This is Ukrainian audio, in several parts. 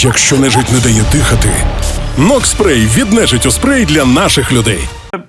Якщо нежить не дає дихати, Нокспрей від нежиттю спрей для наших людей.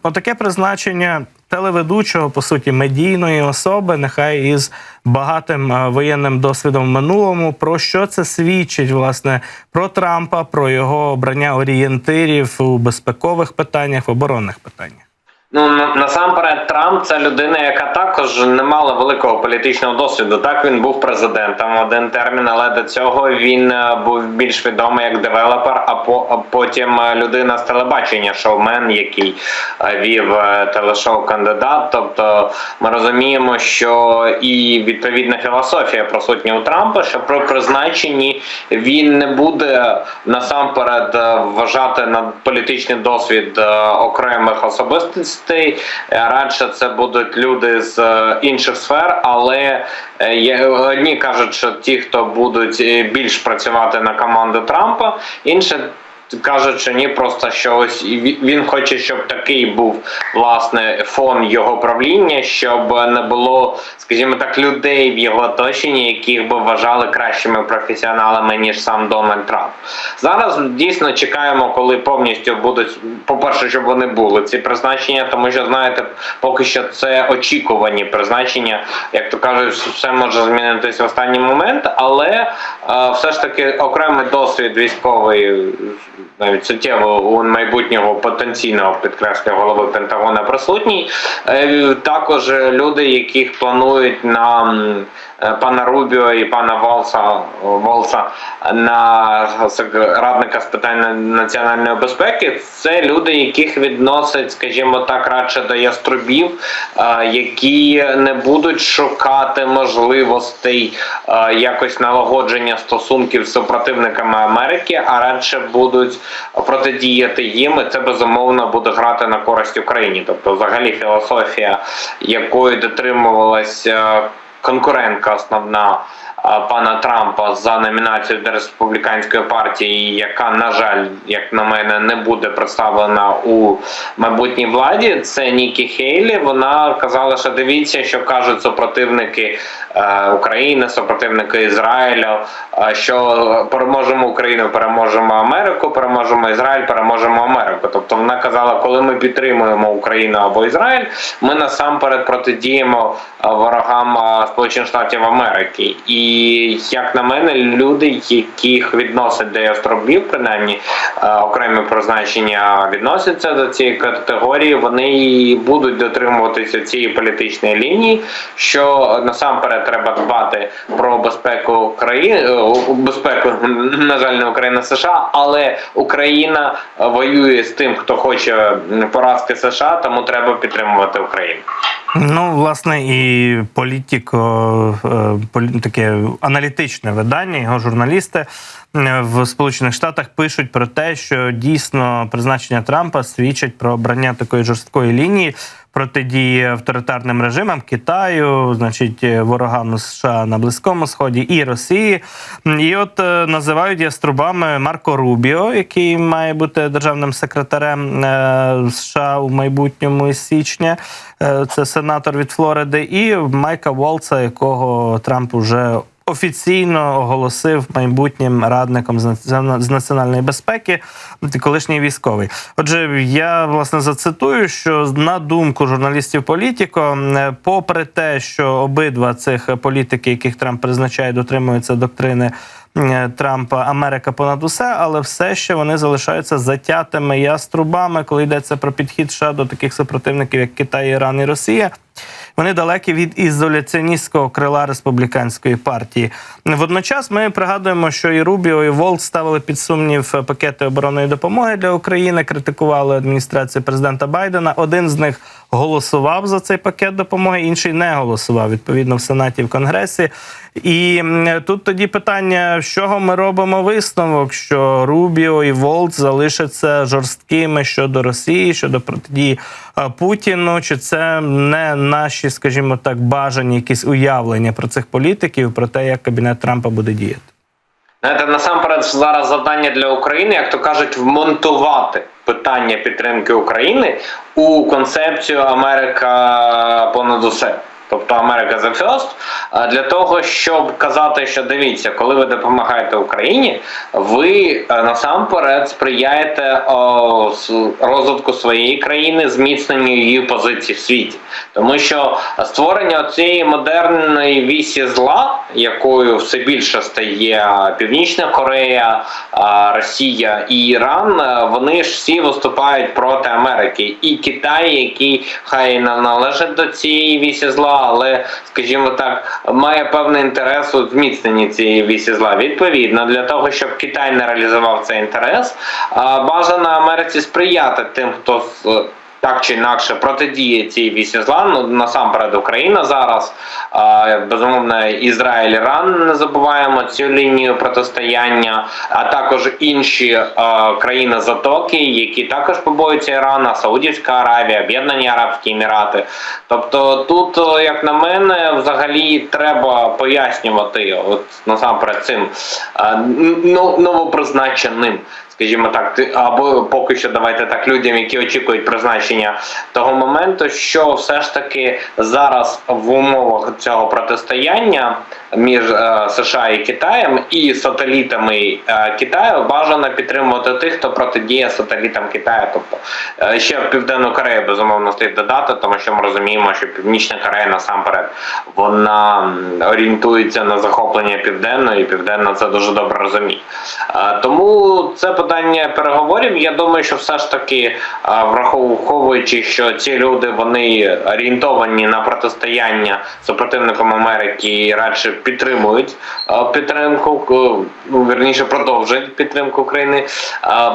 Отаке призначення телеведучого, по суті, медійної особи, нехай із багатим е, воєнним досвідом в минулому. Про що це свідчить власне про Трампа, про його обрання орієнтирів у безпекових питаннях, в оборонних питаннях. Ну насамперед, Трамп це людина, яка також не мала великого політичного досвіду. Так він був президентом один термін, але до цього він е, був більш відомий як девелопер, а по потім е, людина з телебачення, шоумен, який е, вів телешоу кандидат. Тобто ми розуміємо, що і відповідна філософія присутня у Трампа, що при призначенні він не буде насамперед вважати на політичний досвід окремих особистостей. Е, Радше це будуть люди з е, інших сфер, але е, одні кажуть, що ті, хто будуть більш працювати на команду Трампа, інші кажуть, що ні, просто що ось він хоче, щоб такий був власне фон його правління, щоб не було, скажімо так, людей в його оточенні, яких би вважали кращими професіоналами ніж сам Дональд Трамп. Зараз дійсно чекаємо, коли повністю будуть, по-перше, щоб вони були ці призначення, тому що знаєте, поки що це очікувані призначення, як то кажуть, все може змінитись в останній момент, але е, все ж таки окремий досвід військовий навіть суттєво у майбутнього потенційного підкреслюю голови Пентагона присутній. Е, Також люди, яких планують на е, пана Рубіо і пана Волса Волса на радника з питань національної безпеки, це люди, яких відносять, скажімо так, радше до яструбів, е, які не будуть шукати можливостей якось налагодження стосунків з супротивниками Америки, а радше будуть протидіяти їм, і це безумовно буде грати на користь Україні. Тобто, взагалі, філософія, якої дотримувалася конкурентка основна пана Трампа за номінацію до республіканської партії, яка, на жаль, як на мене, не буде представлена у майбутній владі. Це Нікі Хейлі. Вона казала, що дивіться, що кажуть супротивники е, України, супротивники Ізраїлю. е, Що переможемо Україну, переможемо Америку, переможемо Ізраїль, переможемо Америку. Тобто вона казала, коли ми підтримуємо Україну або Ізраїль, ми насамперед протидіємо е, ворогам е, Сполучених Штатів Америки. І як на мене, люди, яких відносять до островів, принаймні е, окремі призначення відносяться до цієї категорії, вони будуть дотримуватися цієї політичної лінії, що насамперед треба дбати про безпеку країни, е, безпеку, на жаль, не Україна США, але Україна воює з тим, хто хоче поразки США, тому треба підтримувати Україну. Ну, власне, і політико, е, таке аналітичне видання, його журналісти е, в Сполучених Штатах пишуть про те, що дійсно призначення Трампа свідчить про обрання такої жорсткої лінії протидії авторитарним режимам Китаю, значить, е, ворогам США на Близькому Сході і Росії. І от е, називають яструбами Марко Рубіо, який має бути державним секретарем е, США у майбутньому із січня. Це сенатор від Флориди, і Майка Волца, якого Трамп уже офіційно оголосив майбутнім радником з наці- національної безпеки, колишній військовий. Отже, я власне зацитую, що на думку журналістів Політіко, е, попри те, що обидва цих політики, яких Трамп призначає, дотримуються доктрини. Е, Трампа Америка понад усе, але все ще вони залишаються затятими яструбами, коли йдеться про підхід США до таких супротивників, як Китай, Іран і Росія. Вони далекі від ізоляціоністського крила республіканської партії. Водночас ми пригадуємо, що і Рубіо, і Волт ставили під сумнів пакети оборонної допомоги для України, критикували адміністрацію президента Байдена. Один з них голосував за цей пакет допомоги, інший не голосував відповідно в Сенаті в Конгресі. І тут тоді питання, з чого ми робимо висновок, що Рубіо і Волт залишаться жорсткими щодо Росії, щодо протидії Путіну, чи це не наші, скажімо так, бажані якісь уявлення про цих політиків, про те, як кабінет Трампа буде діяти? Знаєте, насамперед зараз завдання для України, як то кажуть, вмонтувати питання підтримки України у концепцію Америка понад усе. Тобто Америка the First, а для того, щоб казати, що дивіться, коли ви допомагаєте Україні, ви е, насамперед сприяєте розвитку своєї країни, зміцненню її позицій в світі, тому що створення цієї модерної вісі зла, якою все більше стає Північна Корея, Росія і Іран, е, вони ж всі виступають проти Америки. І Китай, який хай не належить до цієї вісі зла, але скажімо так, має певний інтерес у зміцненні цієї вісі зла. Відповідно, для того, щоб Китай не реалізував цей інтерес, бажано Америці сприяти тим, хто з так чи інакше протидіє цій вісі зла. Ну насамперед Україна зараз. Безумовно, Ізраїль, Іран не забуваємо цю лінію протистояння, а також інші країни Затоки, які також побоюються Ірана, Саудівська Аравія, Об'єднані Арабські Емірати. Тобто, тут, як на мене, взагалі треба пояснювати, от насамперед цим ну, новопризначеним скажімо так, або поки що давайте так людям, які очікують призначення того моменту, що все ж таки зараз в умовах цього протистояння між е, США і Китаєм і сателітами е, Китаю бажано підтримувати тих, хто протидіє сателітам Китаю. Тобто е, ще Південну Корею безумовно слід додати, тому що ми розуміємо, що Північна Корея насамперед вона орієнтується на захоплення південної, і південна це дуже добре розуміє. Тому це питання переговорів. Я думаю, що все ж таки, е, враховуючи, що ці люди вони орієнтовані на протистояння супротивникам Америки і радше підтримують підтримку, е, ну вірніше продовжують підтримку України.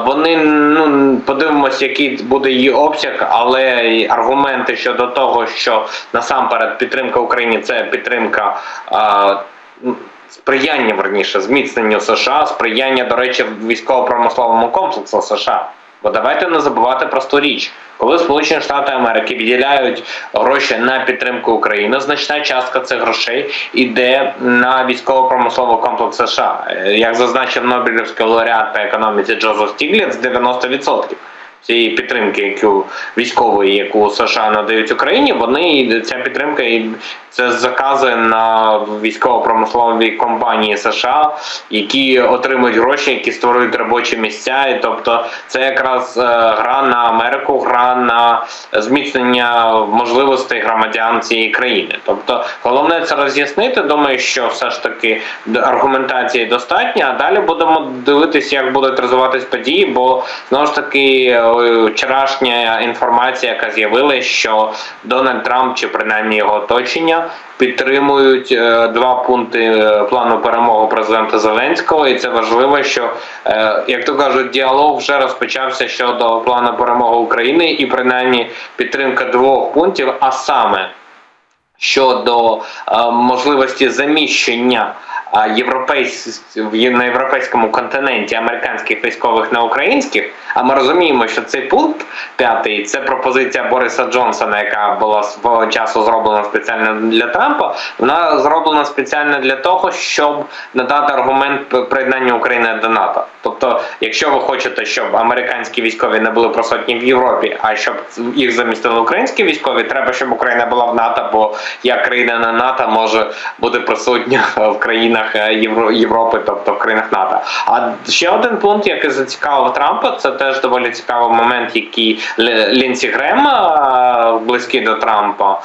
Вони ну подивимося, який буде її обсяг, але аргументи щодо того, що насамперед підтримка Україні це підтримка. сприяння верніше зміцненню США, сприяння, до речі, військово-промисловому комплексу США. Бо давайте не забувати просту річ, коли Сполучені Штати Америки відділяють гроші на підтримку України, значна частка цих грошей іде на військово-промисловий комплекс США. Е, Як зазначив Нобелівський лауреат по економіці Джозеф Стігліц, 90% цієї підтримки, яку військової, яку США надають Україні, вони ця підтримка і це закази на військово-промислові компанії США, які отримують гроші, які створюють робочі місця. І тобто, це якраз е, гра на Америку, гра на зміцнення можливостей громадян цієї країни. Тобто, головне це роз'яснити. Думаю, що все ж таки аргументації достатньо. А далі будемо дивитися, як будуть розвиватись події, бо знову ж таки вчорашня інформація, яка з'явилася, що Дональд Трамп чи принаймні його оточення підтримують е, два пункти е, плану перемоги президента Зеленського, і це важливо, що е, як то кажуть, діалог вже розпочався щодо плану перемоги України, і принаймні підтримка двох пунктів, а саме щодо е, можливості заміщення е, європейсь... на європейському континенті американських військових на українських. А ми розуміємо, що цей пункт п'ятий це пропозиція Бориса Джонсона, яка була свого часу зроблена спеціально для Трампа. Вона зроблена спеціально для того, щоб надати аргумент приєднання України до НАТО. Тобто, якщо ви хочете, щоб американські військові не були присутні в Європі, а щоб їх замістили українські військові, треба, щоб Україна була в НАТО, бо як країна не НАТО може бути присутня в країнах е, Європи, тобто в країнах НАТО. А ще один пункт, який зацікавив Трампа, це теж доволі цікавий момент, який Лінсі Грем, е, близький до Трампа.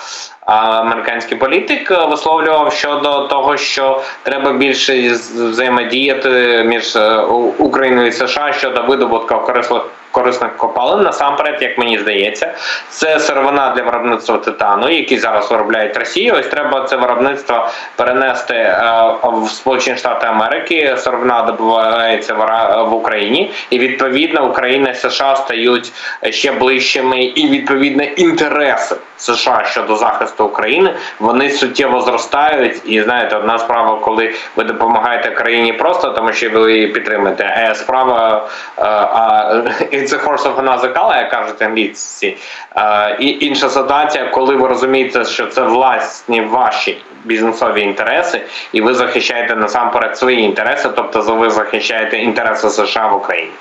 Американський політик е, висловлював щодо того, що треба більше взаємодіяти між е, Україною і США щодо видобутку корисних корисних копалин. Насамперед, як мені здається, це сировина для виробництва титану, який зараз виробляють Росія. Ось треба це виробництво перенести е, в Сполучені Штати Америки. Сировина добувається в Україні, і відповідно Україна і США стають ще ближчими, і відповідно інтереси США щодо захисту України вони суттєво зростають. І знаєте, одна справа, коли ви допомагаєте країні просто, тому що ви її підтримуєте. А справа е, а, it's a horse of another color, як кажуть англійці. Е, І інша ситуація, коли ви розумієте, що це власні ваші бізнесові інтереси, і ви захищаєте насамперед свої інтереси, тобто ви захищаєте інтереси США в Україні.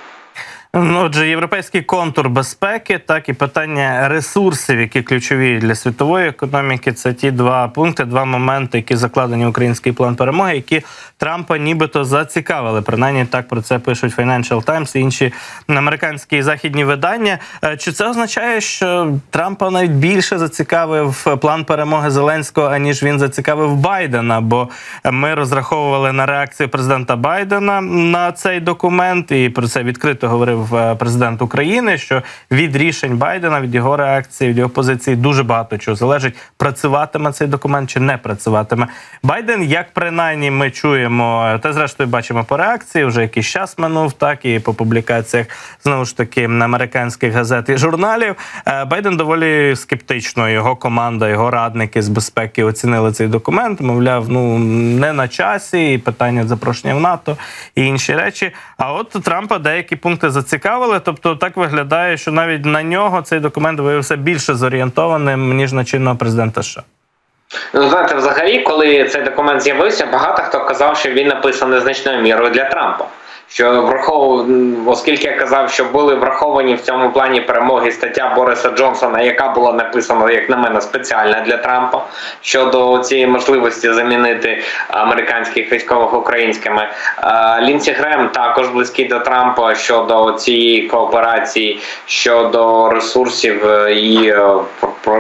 Ну, Отже, європейський контур безпеки, так і питання ресурсів, які ключові для світової економіки. Це ті два пункти, два моменти, які закладені в український план перемоги, які Трампа нібито зацікавили. Принаймні так про це пишуть Financial Times і інші американські і західні видання. Е, Чи це означає, що Трампа навіть більше зацікавив план перемоги Зеленського, аніж він зацікавив Байдена? Бо ми розраховували на реакцію президента Байдена на цей документ, і про це відкрито говорив е, президент України. Що від рішень Байдена, від його реакції, від його позиції дуже багато чого залежить, працюватиме цей документ чи не працюватиме. Байден, як принаймні ми чуємо, та зрештою бачимо по реакції, вже якийсь час минув, так і по публікаціях знову ж таки американських газет і журналів. Е, Байден доволі скептично. Його команда, його радники з безпеки оцінили цей документ. Мовляв, ну не на часі, і питання запрошення в НАТО і інші речі. А от Трампа деякі пункти зацікавили. Тобто, так виглядає, що навіть на нього цей документ виявився більше зорієнтованим ніж на чинного президента США. Ну, знаєте, взагалі, коли цей документ з'явився, багато хто казав, що він написаний значною мірою для Трампа. Що враховував, оскільки я казав, що були враховані в цьому плані перемоги стаття Бориса Джонсона, яка була написана, як на мене, спеціально для Трампа щодо цієї можливості замінити американських військових українськими. Е, Лінсі Грем також близький до Трампа щодо цієї кооперації, щодо ресурсів е, і е,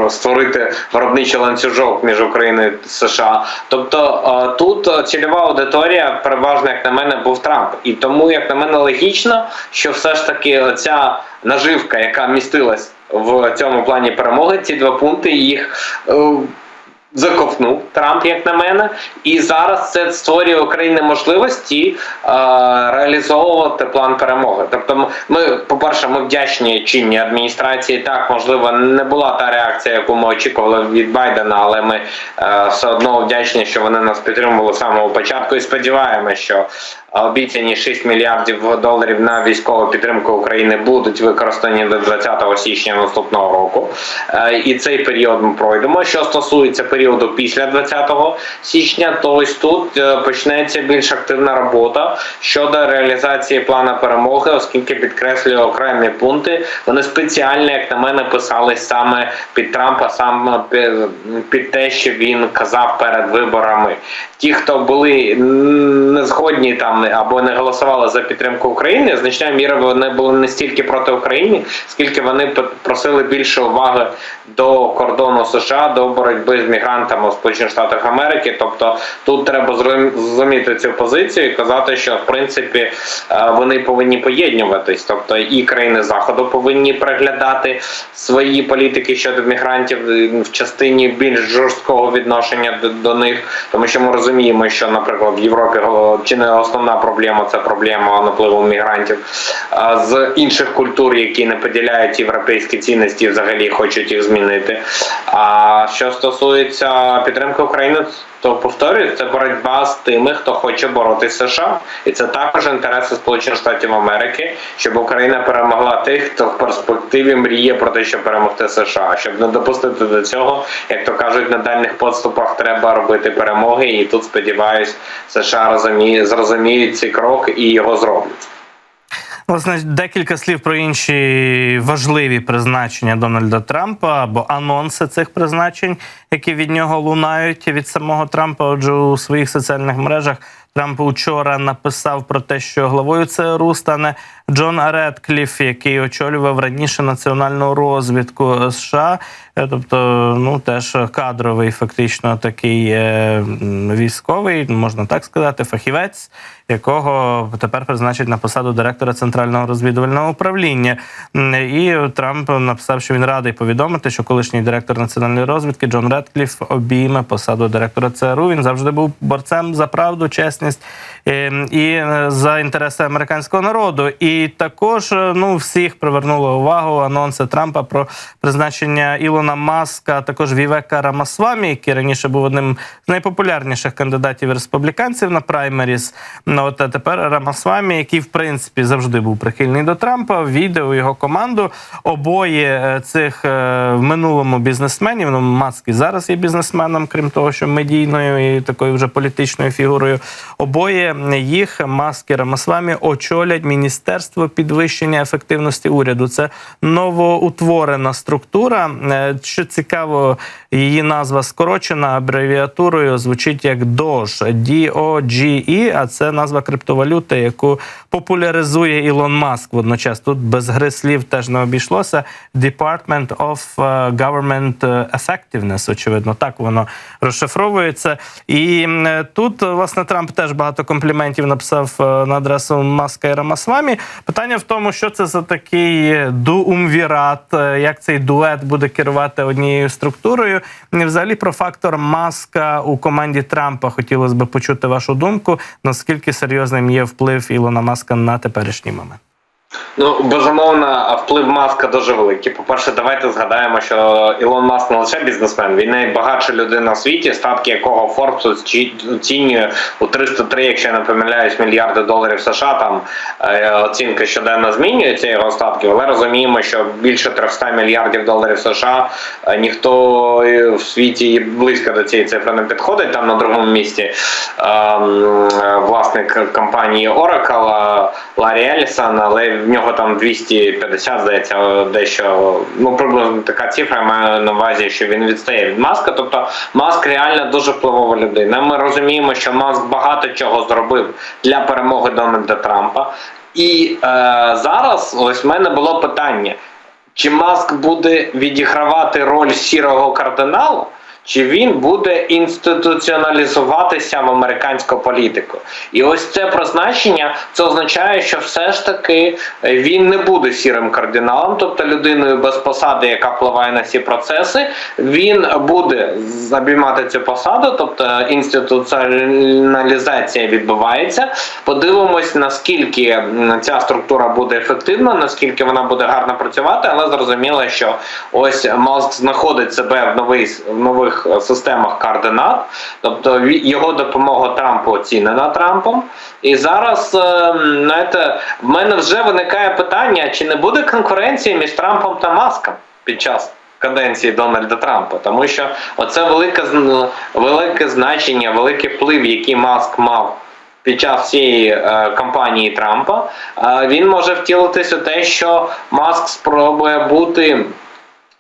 створити виробничий ланцюжок між Україною і США. Тобто тут цільова аудиторія переважно, як на мене, був Трамп, і тому, як на мене, логічно, що все ж таки ця наживка, яка містилась в цьому плані перемоги, ці два пункти їх. е, Заковнув Трамп, як на мене, і зараз це створює Україні можливості е, реалізовувати план перемоги. Тобто, ми, по-перше, ми вдячні чинній адміністрації. Так, можливо, не була та реакція, яку ми очікували від Байдена, але ми е, все одно вдячні, що вони нас підтримували з самого початку. І сподіваємося, що обіцяні 6 мільярдів доларів на військову підтримку України будуть використані до 20 січня наступного року. Е, І цей період ми пройдемо. Що стосується періоду після 20 січня, то ось тут е, почнеться більш активна робота щодо реалізації плану перемоги, оскільки підкреслюю окремі пункти. Вони спеціально, як на мене, писались саме під Трампа, саме під те, що він казав перед виборами. Ті, хто були не згодні там або не голосували за підтримку України, значною мірою вони були не стільки проти України, скільки вони просили більше уваги до кордону США, до боротьби з мігрантами у Сполучених Штатах Америки. Тобто тут треба зрозуміти цю позицію і казати, що в принципі е, вони повинні поєднуватись. Тобто і країни заходу повинні переглядати свої політики щодо мігрантів е, в частині більш жорсткого відношення до них, тому що ми розуміємо, що, наприклад, в Європі чи не основна проблема це проблема напливу мігрантів з інших культур, які не поділяють європейські цінності, взагалі хочуть їх змінити. А що стосується підтримки України, то повторюю, це боротьба з тими, хто хоче боротися США, і це також інтереси Сполучених Штатів Америки, щоб Україна перемогла тих, хто в перспективі мріє про те, щоб перемогти США, щоб не допустити до цього, як то кажуть, на дальних подступах треба робити перемоги. І тут сподіваюсь, США розуміє, зрозуміють цей крок і його зроблять. Власне, декілька слів про інші важливі призначення Дональда Трампа або анонси цих призначень, які від нього лунають від самого Трампа. Отже, у своїх соціальних мережах Трамп учора написав про те, що главою ЦРУ стане Джон Редкліф, який очолював раніше національну розвідку США, Е, тобто, ну теж кадровий, фактично такий е, військовий, можна так сказати, фахівець, якого тепер призначать на посаду директора центрального розвідувального управління. І Трамп написав, що він радий повідомити, що колишній директор національної розвідки Джон Редкліф обійме посаду директора ЦРУ. Він завжди був борцем за правду, чесність е, і е, за інтереси американського народу. І також е, ну всіх привернуло увагу анонси Трампа про призначення Ілона Маска, також Вівека Рамасвамі, який раніше був одним з найпопулярніших кандидатів республіканців на праймеріс. Ну от а тепер Рамасвамі, який в принципі завжди був прихильний до Трампа, війде у його команду. Обоє е, цих е, в минулому бізнесменів. Ну Маск і зараз є бізнесменом, крім того, що медійною і такою вже політичною фігурою. обоє їх Маск і Рамасвамі очолять міністерство підвищення ефективності уряду. Це новоутворена структура. Е, Що цікаво, її назва скорочена абревіатурою звучить як DOGE, D-O-G-E, а це назва криптовалюти, яку популяризує Ілон Маск. Водночас тут без гри слів теж не обійшлося. Department of е, Government Effectiveness, очевидно, так воно розшифровується. І е, тут, власне, Трамп теж багато компліментів написав е, на адресу Маска і Рамасвамі. Питання в тому, що це за такий дуумвірат, як цей дует буде керувати однією структурою. І взагалі про фактор Маска у команді Трампа хотілося б почути вашу думку. Наскільки серйозним є вплив Ілона Маска на теперішній момент? Ну, безумовно, вплив Маска дуже великий. По-перше, давайте згадаємо, що Ілон Маск не лише бізнесмен, він найбагатша людина в світі, статки якого оці- оцінює у 303, якщо я не помиляюсь, мільярди доларів США. Там е, оцінка щоденно змінюється його статків, але розуміємо, що більше 300 мільярдів доларів США е, ніхто в світі близько до цієї цифри не підходить. Там на другому місці ем, е, власник компанії Oracle Ларі Елісон, але в нього там 250, здається, дещо ну приблизно така цифра. Я маю на увазі, що він відстає від маска. Тобто маск реально дуже впливова людина. Ми розуміємо, що маск багато чого зробив для перемоги Дональда Трампа. І е, зараз ось в мене було питання: чи маск буде відігравати роль сірого кардиналу? Чи він буде інституціоналізуватися в американську політику? І ось це призначення це означає, що все ж таки е, він не буде сірим кардиналом, тобто людиною без посади, яка впливає на ці процеси. Він буде обіймати цю посаду, тобто інституціоналізація відбувається. Подивимось, наскільки ця структура буде ефективна, наскільки вона буде гарно працювати, але зрозуміло, що ось Маск знаходить себе в новий в нових е, системах координат, тобто його допомога Трампу оцінена Трампом. І зараз е, знаєте, в мене вже виникає питання, чи не буде конкуренції між Трампом та Маском під час. Каденції Дональда Трампа, тому що оце велике велике значення, великий вплив, який Маск мав під час цієї е, кампанії Трампа, е, він може втілитися у те, що Маск спробує бути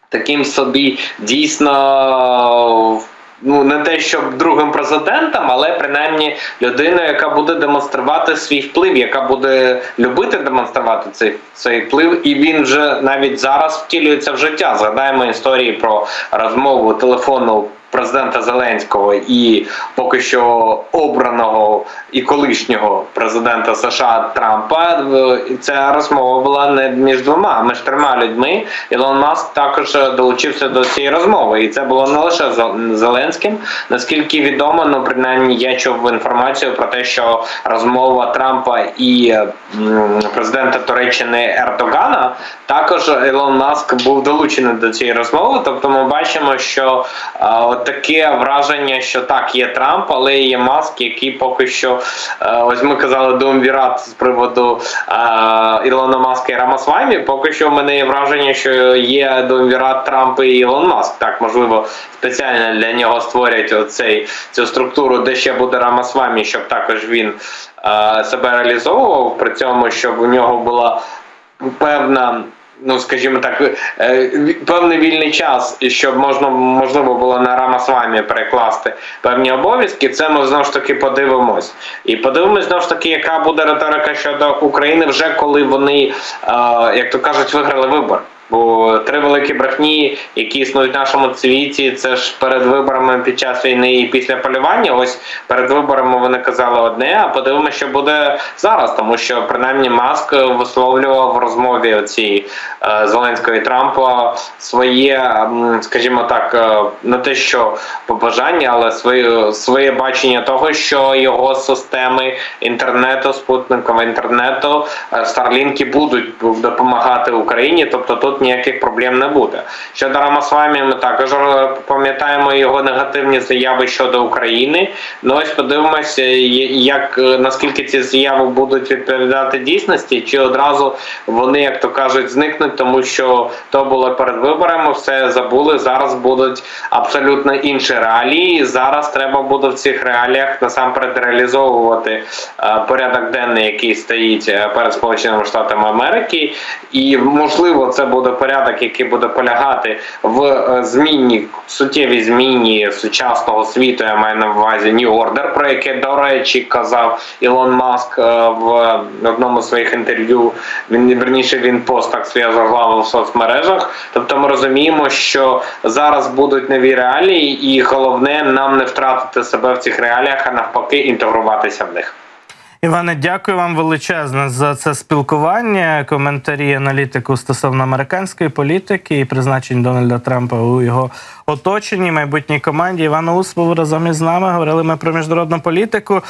таким собі дійсно. Ну, не те, щоб другим президентом, але принаймні людиною, яка буде демонструвати свій вплив, яка буде любити демонструвати цей, цей вплив, і він вже навіть зараз втілюється в життя. Згадаємо історії про розмову телефону президента Зеленського і поки що обраного і колишнього президента США Трампа. В- Ця розмова була не між двома, а між трьома людьми. Ілон Маск також е, долучився до цієї розмови, і це було не лише Зеленським. Наскільки відомо, ну принаймні я чув інформацію про те, що розмова Трампа і е, президента Туреччини Ердогана також Ілон Маск був долучений до цієї розмови. Тобто, ми бачимо, що е, от таке враження, що так є Трамп, але є Маск, який поки що е, ось ми казали Думвірат з приводу е, Ілона Маска і Рамасвамі. Поки що в мене є враження, що є Думвірат Трамп і Ілон Маск. Так можливо спеціально для нього створять оцей цю структуру, де ще буде Рамасвамі, щоб також він е, себе реалізовував. При цьому щоб у нього була певна. Ну, скажімо так, е, певний вільний час, щоб можна можливо було на Рамасвамі перекласти певні обов'язки. Це ми знову ж таки подивимось. І подивимось знову ж таки, яка буде риторика щодо України, вже коли вони, е, як то кажуть, виграли вибор. Бо три великі брехні, які існують в нашому світі, це ж перед виборами під час війни і після полювання. Ось перед виборами вони казали одне, а подивимося, що буде зараз, тому що принаймні Маск висловлював в розмові оцій е, Зеленського і Трампа своє, скажімо так, е, не те, що побажання, але своє своє бачення того, що його системи інтернету, спутникового інтернету, е, Старлінки будуть допомагати Україні. Тобто тут ніяких проблем не буде. Щодо Рамасвамі, ми також е, пам'ятаємо його негативні заяви щодо України. Ну ось подивимося, як е, наскільки ці заяви будуть відповідати дійсності, чи одразу вони, як то кажуть, зникнуть, тому що то було перед виборами, все забули. Зараз будуть абсолютно інші реалії. Зараз треба буде в цих реаліях насамперед реалізовувати е, порядок денний, який стоїть перед Сполученими Штатами Америки, і можливо це буде порядок, який буде полягати в е, зміні суттєвій зміні сучасного світу. Я маю на увазі New Order, про яке до речі казав Ілон Маск е, в одному з своїх інтерв'ю. Він верніше він пост так свій озаглавив в соцмережах. Тобто ми розуміємо, що зараз будуть нові реалії, і головне нам не втратити себе в цих реаліях, а навпаки, інтегруватися в них. Іване, дякую вам величезне за це спілкування. Коментарі аналітику стосовно американської політики і призначень Дональда Трампа у його оточенні майбутній команді. Івана Ус разом із нами. Говорили ми про міжнародну політику.